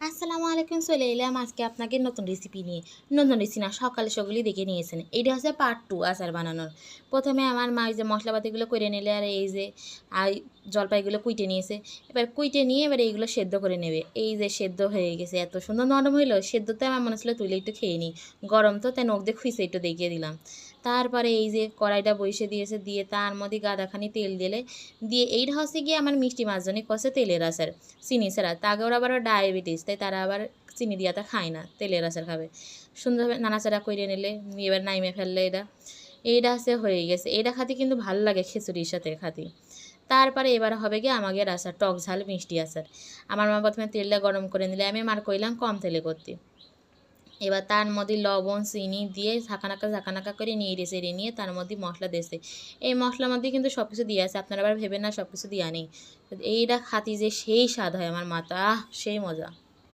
আসসালামু আলাইকুম চলে এলাম আজকে আপনাকে নতুন রেসিপি নিয়ে, নতুন রেসিপি না, সকালে সকলেই দেখে নিয়েছেন। এইটা হচ্ছে পার্ট টু আচার বানানোর। প্রথমে আমার মা এই যে মশলাপাতিগুলো করে নিলে, আর এই যে জলপাইগুলো কুইটে নিয়েছে। এবার কুইটে নিয়ে এবার এইগুলো সেদ্ধ করে নেবে। এই যে সেদ্ধ হয়ে গেছে, এত সুন্দর নরম হইল সেদ্ধতে আমার মনে হচ্ছিল তুলে একটু খেয়ে নিই গরম তো তাই নখ দিয়ে খুঁজে একটু দেখিয়ে দিলাম। তারপরে এই যে কড়াইটা বসে দিয়েছে, দিয়ে তার মধ্যে গাদাখানি তেল দিলে। দিয়ে এইটা হচ্ছে গিয়ে আমার মিষ্টি মাছজনই কষে তেলের আচার, চিনি ছাড়া। তাকে ওরা আবার ডায়াবেটিস তাই তারা আবার চিনি দিয়াটা খায় না, তেলের আচার খাবে। সুন্দরভাবে নাড়াচাড়া করে নিলে, এবার নাইমে ফেললে এটা এইটা হচ্ছে হয়ে গেছে। এটা খাতে কিন্তু ভালো লাগে খিচুড়ির সাথে খাতে। তারপরে এবার হবে গিয়ে আমাদের আচার, টক ঝাল মিষ্টি আচার। আমার মা প্রথমে তেলটা গরম করে নিলে, আমি মার কইলাম কম তেলে করতে। এবার তার মধ্যে লবণ, চিনি দিয়ে ঝাঁকানাকা ঝাঁকানাকা করে নিয়ে রেসে নিয়ে তার মধ্যে মশলা দিয়েছে। এই মশলার মধ্যে কিন্তু সব কিছু দিয়ে আছে, আপনারা আবার ভেবে না সব কিছু দেওয়া নেই। এইটা খাতি যে সেই স্বাদ হয় আমার আহ, সেই মজা।